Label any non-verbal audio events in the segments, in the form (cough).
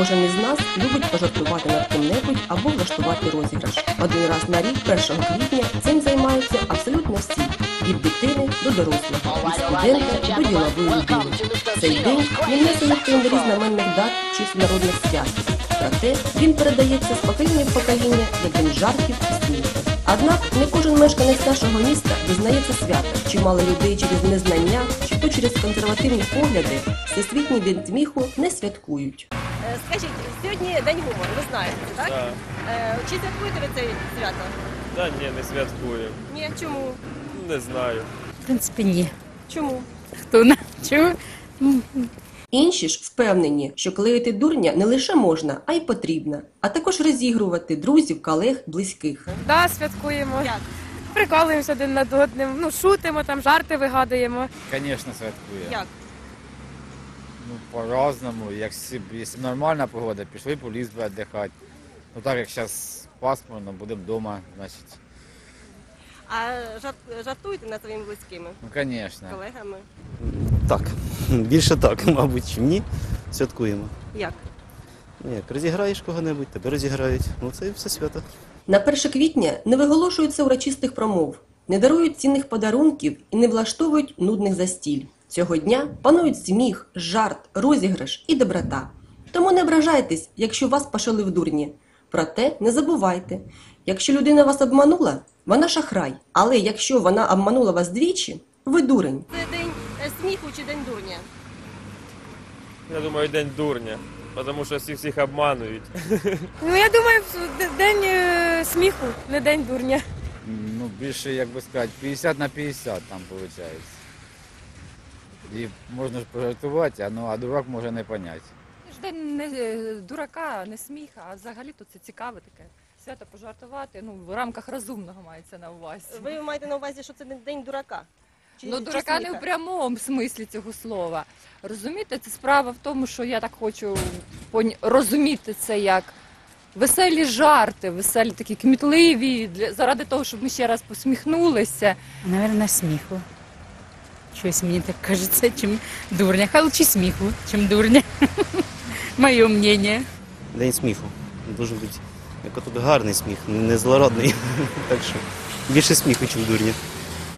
Кожен із нас любить пожартувати над ким-небудь або влаштувати розіграш. Один раз на рік, 1 квітня, цим займаються абсолютно всі від дитини до дорослого, від студента до ділової людини. Цей день не несе на календарі дат чи народних свят. Проте він передається з покоління в покоління як день жартів і сміху. Однак не кожен мешканець нашого міста дізнається свята. Чимало людей через незнання чи то через консервативні погляди всесвітній день сміху не святкують. Е, Скажіть, сьогодні день гумору, ви знаєте, так? Да. Е, Чи святкуєте ви це свято? Та ні, не святкую. Ні, чому? Не знаю. В принципі, ні. Чому? Хто на чого? Інші ж впевнені, що клеїти дурня не лише можна, а й потрібно, а також розігрувати друзів, колег, близьких. Да, святкуємо. Як? Прикалуємося один над одним. Ну, шутимо, там жарти вигадуємо. Звісно, святкує. Як? Ну, по-разному. Як якщо нормальна погода, пішли по ліс би віддихати. Ну так як зараз пасмурно, будемо вдома, значить. А жар- жартуєте над своїми близькими, Ну, звісно. колегами? Так, більше так, (laughs) мабуть, чим ні. Святкуємо. Як? Ну, Як розіграєш кого-небудь, тебе розіграють. Ну це і все свято. На 1 квітня не виголошуються урочистих промов, не дарують цінних подарунків і не влаштовують нудних застіль. Цього дня панують сміх, жарт, розіграш і доброта. Тому не ображайтесь, якщо вас пошили в дурні. Проте не забувайте, якщо людина вас обманула, вона шахрай. Але якщо вона обманула вас двічі, ви дурень. Це день е, сміху чи день дурня? Я думаю, день дурня. Тому що всіх всіх обманують. (laughs) Ну, я думаю, день е, сміху, не день дурня. Ну, більше, як би сказати, 50 на 50 там виходить. І можна ж пожартувати, а, ну, а дурак може не поняти. День не е, дурака, не сміха, а взагалі то це цікаве таке. Свято пожартувати, ну, в рамках розумного мається на увазі. Ви маєте на увазі, що це не день дурака? Чи- ну, чи дурака не в прямому смислі цього слова. Розумієте, це справа в тому, що я так хочу розуміти це як веселі жарти, веселі такі кмітливі, для, заради того, щоб ми ще раз посміхнулися. Наверное, сміху. Щось мені так кажеться, чим дурня. Хай лучше сміху, чим дурня. (laughs) Моє мнение. День сміху. Дуже бути як отут гарний сміх, не злорадний. (laughs) Так що більше сміху, ніж дурня.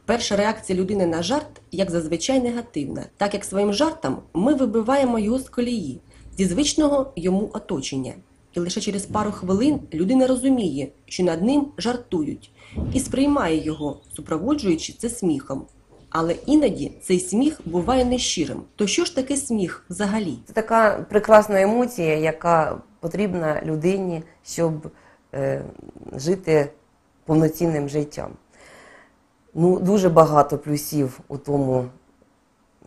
Перша реакція людини на жарт, як зазвичай, негативна, так як своїм жартом ми вибиваємо його з колії, зі звичного йому оточення. І лише через пару хвилин людина розуміє, що над ним жартують, і сприймає його, супроводжуючи це сміхом. Але іноді цей сміх буває нещирим. То що ж таке сміх взагалі? Це така прекрасна емоція, яка потрібна людині, щоб е, жити повноцінним життям. Ну, дуже багато плюсів у тому,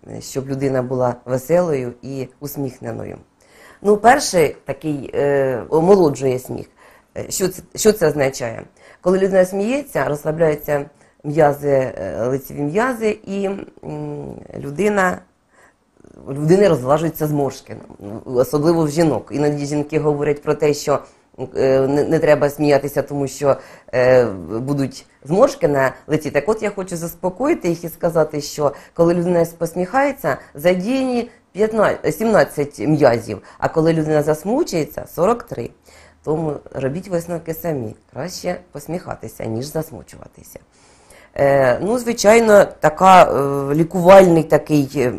е, щоб людина була веселою і усміхненою. Ну, перший такий е, омолоджує сміх. Е, Що це, що це означає? Коли людина сміється, розслабляються м'язи, е, лицеві м'язи, і людина людини розлажуються зморшки, особливо в жінок. Іноді жінки говорять про те, що е, не, не треба сміятися, тому що е, будуть зморшки на лиці. Так от я хочу заспокоїти їх і сказати, що коли людина посміхається, задіяні 15, 17 м'язів, а коли людина засмучується 43. Тому робіть висновки самі. Краще посміхатися, ніж засмучуватися. Е, ну, звичайно, така е, лікувальний такий е,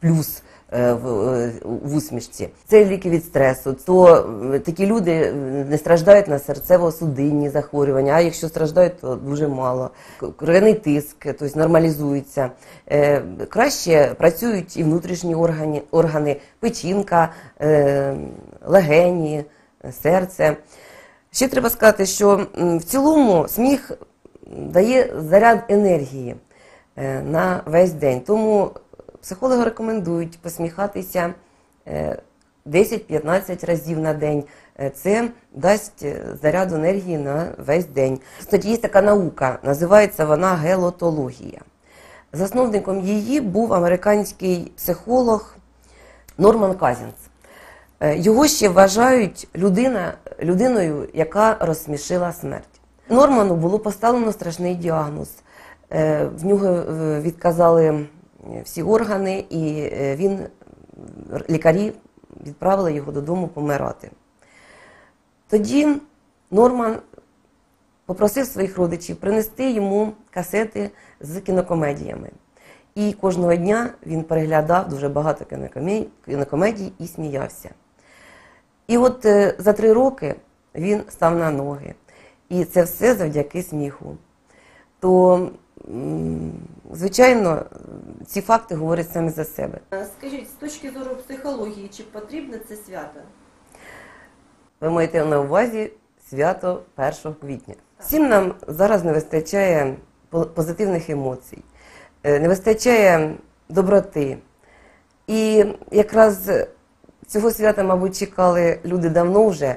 плюс в, усмішці. Це ліки від стресу. То такі люди не страждають на серцево-судинні захворювання, а якщо страждають, то дуже мало. Кров'яний тиск, тобто нормалізується. Краще працюють і внутрішні органи, органи печінка, легені, серце. Ще треба сказати, що в цілому сміх дає заряд енергії е, на весь день. Тому психологи рекомендують посміхатися е, 10-15 разів на день. Е, Це дасть е, заряд енергії на весь день. Є така наука, називається вона гелотологія. Засновником її був американський психолог Норман Казінс. Е, Його ще вважають людина, людиною, яка розсмішила смерть. Норману було поставлено страшний діагноз. Е, В нього е, відказали всі органи, і е, він, лікарі відправили його додому помирати. Тоді Норман попросив своїх родичів принести йому касети з кінокомедіями. І кожного дня він переглядав дуже багато кінокомедій- і сміявся. І от за три роки він став на ноги. І це все завдяки сміху. То, звичайно, ці факти говорять самі за себе. Скажіть, з точки зору психології, чи потрібне це свято? Ви маєте на увазі свято 1 квітня. Всім нам зараз не вистачає по- позитивних емоцій, е, не вистачає доброти. І якраз цього свята, мабуть, чекали люди давно вже,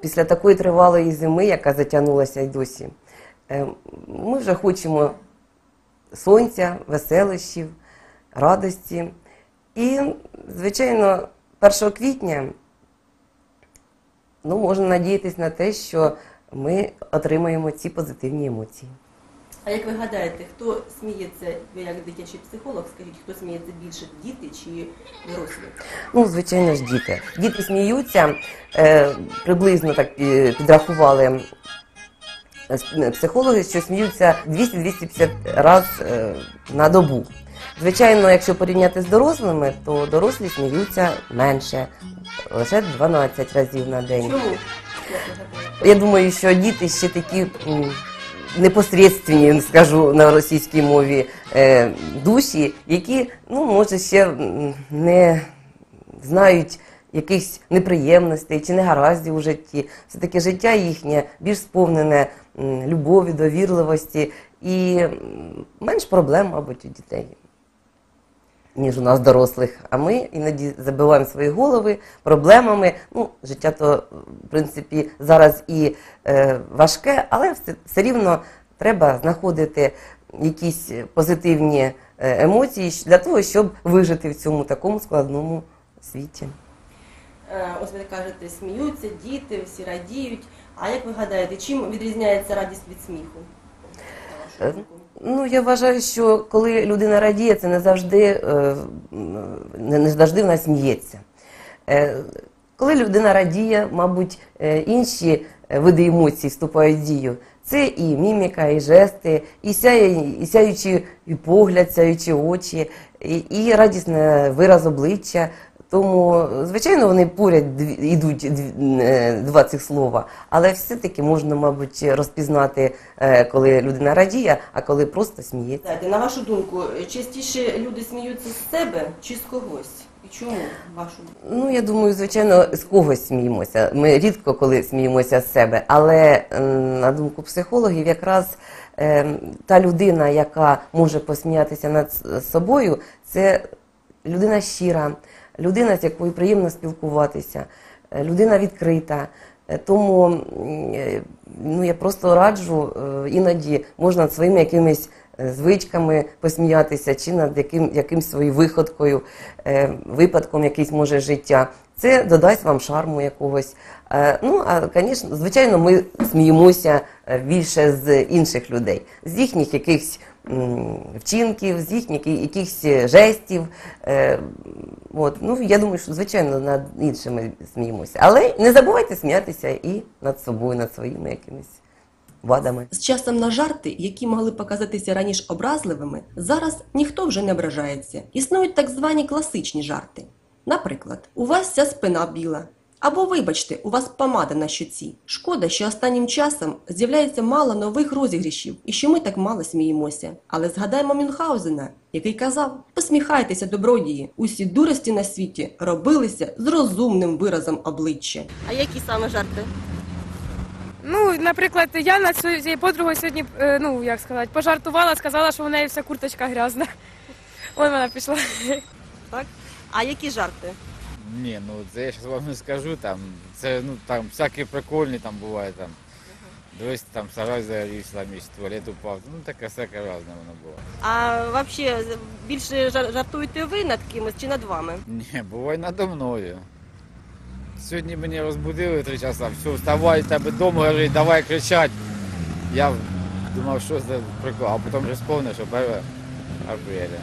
після такої тривалої зими, яка затягнулася й досі. Е, Ми вже хочемо сонця, веселищів, радості. І, звичайно, 1 квітня ну, можна надіятися на те, що ми отримаємо ці позитивні емоції. А як ви гадаєте, хто сміється, ви як дитячий психолог, скажіть, хто сміється більше, діти чи дорослі? Ну, звичайно ж, діти. Діти сміються, е, приблизно так е, підрахували е, психологи, що сміються 200-250 разів е, на добу. Звичайно, якщо порівняти з дорослими, то дорослі сміються менше, лише 12 разів на день. Чому? Я думаю, що діти ще такі м, непосредственні, скажу на російській мові, е, душі, які, ну, може, ще не знають якихось неприємностей чи негараздів у житті. Все-таки життя їхнє більш сповнене любові, довірливості і менш проблем, мабуть, у дітей. Ніж у нас дорослих, а ми іноді забиваємо свої голови проблемами. Ну, життя то, в принципі, зараз і е, важке, але все, все рівно треба знаходити якісь позитивні е, емоції для того, щоб вижити в цьому такому складному світі. Е, Ось ви кажете, сміються, діти, всі радіють. А як ви гадаєте, чим відрізняється радість від сміху? На вашу Е, думку? Ну, я вважаю, що коли людина радіє, це не завжди, е, не, завжди вона сміється. Е, коли людина радіє, мабуть, е, інші е, види емоцій вступають в дію. Це і міміка, і жести, і, сяє, і сяючий і погляд, сяючі очі, і, і радісний вираз обличчя. Тому, звичайно, вони поряд йдуть е, два цих слова, але все-таки можна, мабуть, розпізнати, е, коли людина радіє, а коли просто сміється. На вашу думку, частіше люди сміються з себе чи з когось? І чому, вашу? Ну, я думаю, звичайно, з когось сміємося. Ми рідко коли сміємося з себе, але на думку психологів, якраз е, та людина, яка може посміятися над собою, це людина щира, людина, з якою приємно спілкуватися, е, людина відкрита. Е, Тому е, ну, я просто раджу, іноді можна над своїми якимись звичками посміятися, чи над яким, якимсь своєю виходкою, випадком якийсь може життя. Це додасть вам шарму якогось. Ну, а, звісно, звичайно, ми сміємося більше з інших людей, з їхніх якихось вчинків, з їхніх якихось е, жестів. Е, От, ну, я думаю, що звичайно над іншими сміємося. Але не забувайте сміятися і над собою, над своїми якимись вадами. З часом на жарти, які могли показатися раніше образливими, зараз ніхто вже не ображається. Існують так звані класичні жарти. Наприклад, у вас вся спина біла. Або, вибачте, у вас помада на щоці. Шкода, що останнім часом з'являється мало нових розігрішів і що ми так мало сміємося. Але згадаймо Мюнхгаузена, який казав: посміхайтеся, добродії, усі дурості на світі робилися з розумним виразом обличчя. А які саме жарти? Ну, наприклад, я над своєю подругою сьогодні, е, ну як сказати, пожартувала, сказала, що в неї вся курточка грязна. Ой, вона пішла. Так? А які жарти? Ні, ну це я зараз вам не скажу, там, це ну там всякі прикольні там буває там. Дивись, там сарай загорівся, там і туалет упав. Ну таке всяке разне воно було. А взагалі більше жар- жартуєте ви над кимось чи над вами? Ні, буває надо мною. Сьогодні мене розбудили три часа, все, вставай, тебе дом горить, давай кричать. Я думав, що це прикол, а потім вже сповнив, що 1 апреля.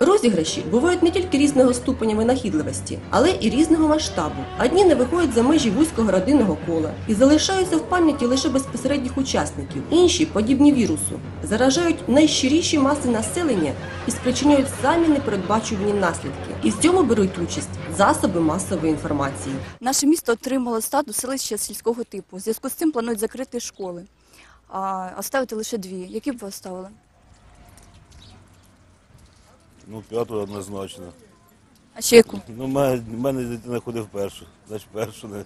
Розіграші бувають не тільки різного ступеня винахідливості, але і різного масштабу. Одні не виходять за межі вузького родинного кола і залишаються в пам'яті лише безпосередніх учасників. Інші, подібні вірусу, заражають найщиріші маси населення і спричиняють самі непередбачувані наслідки. І в цьому беруть участь засоби масової інформації. Наше місто отримало статус селища сільського типу. У зв'язку з цим планують закрити школи, а оставити лише дві. Які б ви оставили? Ну, п'яту однозначно. А ще яку? (laughs) Ну, в мене, в мене дитина ходить першу. Значить, першу, не.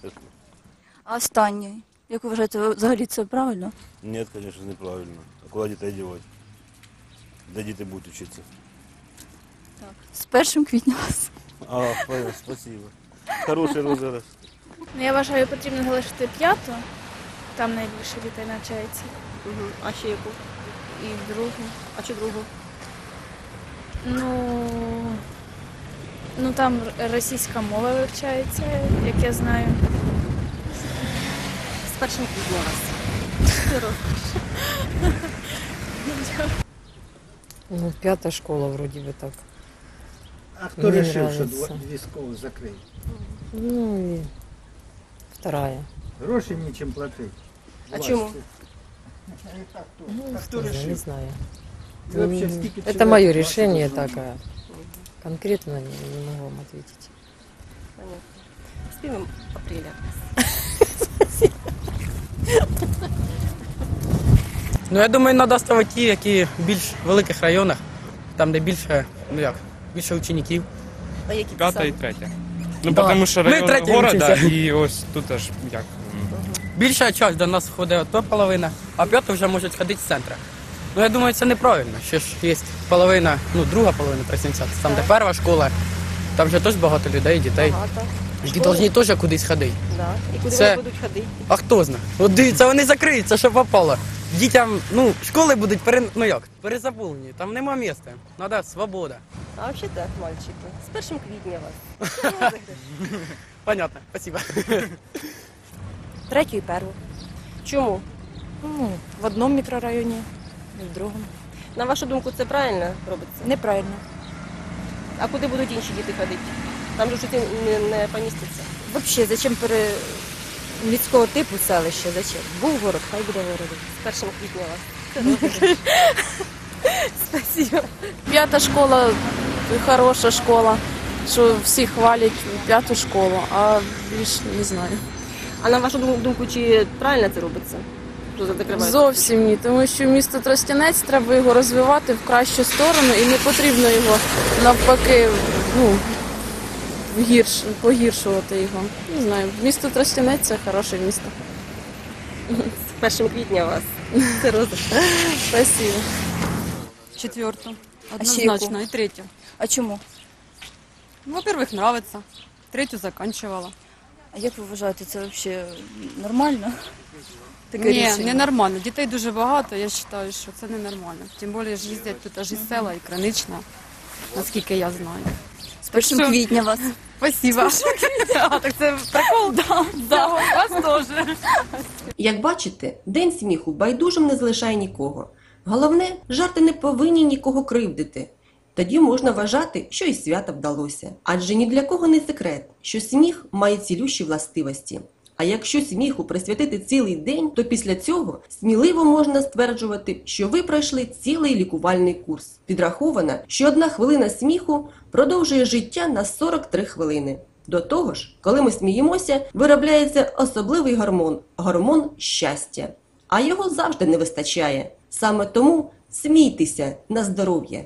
А останнє? Як ви вважаєте, ви- взагалі це правильно? Ні, звісно, неправильно. А куди дітей дівати? Де діти будуть вчитися? Так. З першим квітня вас. А, понял, спасибо. (laughs) Хороший розіграш. Ну, я вважаю, потрібно залишити п'яту. Там найбільше дітей навчається. Угу. А ще яку? І другу. А чи другу? Ну, ну там російська мова вивчається, як я знаю. З першим розіграш. Ну, пятая школа вроде бы так. А хто Мені вирішив, що нравиться. дві школи закриють? Ну и вторая. Гроші нічим платити. А чому? Ну, не знаю, Это мое решение такое. Конкретно не, не могу вам ответить. Понятно. 1 апреля. Ну, я думаю, треба ставити ті, які в більш великих районах, там, де більше, ну як, більше учнів. А які П'ята і третя. Ну, Да. тому що Ми район третій города і ось тут аж як. Більша частина до нас входить то половина, а п'ята вже можуть ходити з центру. Ну, я думаю, це неправильно. Ще ж є половина, ну, друга половина 370, там, де перша школа, там вже теж багато людей, дітей, Багато. які повинні теж кудись ходити. Да. І куди Це- вони будуть ходити? А хто знає? От дивіться, вони закриються, що попало. Дітям, ну, школи будуть пере, ну як, перезаповнені, там нема місця. Треба свобода. А взагалі так, мальчики. З першим квітня вас. (laughs) Понятно, спасибо. Третю і перву. Чому? Ну, в одному мікрорайоні, і в другому. На вашу думку, це правильно робиться? Неправильно. А куди будуть інші діти ходити? Там же щось не, не поміститься. Взагалі, зачем пере... міського типу селище? Зачем? Був город, хай буде городом. З першим квітня вас. (laughs) Спасибо. П'ята школа хороша школа, що всі хвалять п'яту школу, а більш не знаю. А на вашу думку, чи правильно це робиться? Зовсім ні, тому що місто Тростянець треба його розвивати в кращу сторону і не потрібно його навпаки ну, вгірш, погіршувати його. Не знаю, місто Тростянець це хороше місто. З першим квітня вас. Це. Спасибо. Четверту. Яку? и третью. А чому? Ну, во-первых, нравится. Третью заканчивала. А як ви вважаєте, це взагалі нормально? Таке Ні, рішення? ненормально. Дітей дуже багато, я вважаю, що це ненормально. Тим більше ж їздять тут аж із села і Кринична, наскільки я знаю. З першим що- квітня вас. (laughs) Спасибо. А, (laughs) так це прикол? Да, да. Вас теж. Як бачите, день сміху байдужим не залишає нікого. Головне, жарти не повинні нікого кривдити. Тоді можна вважати, що і свято вдалося. Адже ні для кого не секрет, що сміх має цілющі властивості. А якщо сміху присвятити цілий день, то після цього сміливо можна стверджувати, що ви пройшли цілий лікувальний курс. Підраховано, що одна хвилина сміху продовжує життя на 43 хвилини. До того ж, коли ми сміємося, виробляється особливий гормон гормон щастя. А його завжди не вистачає. Саме тому смійтеся на здоров'я.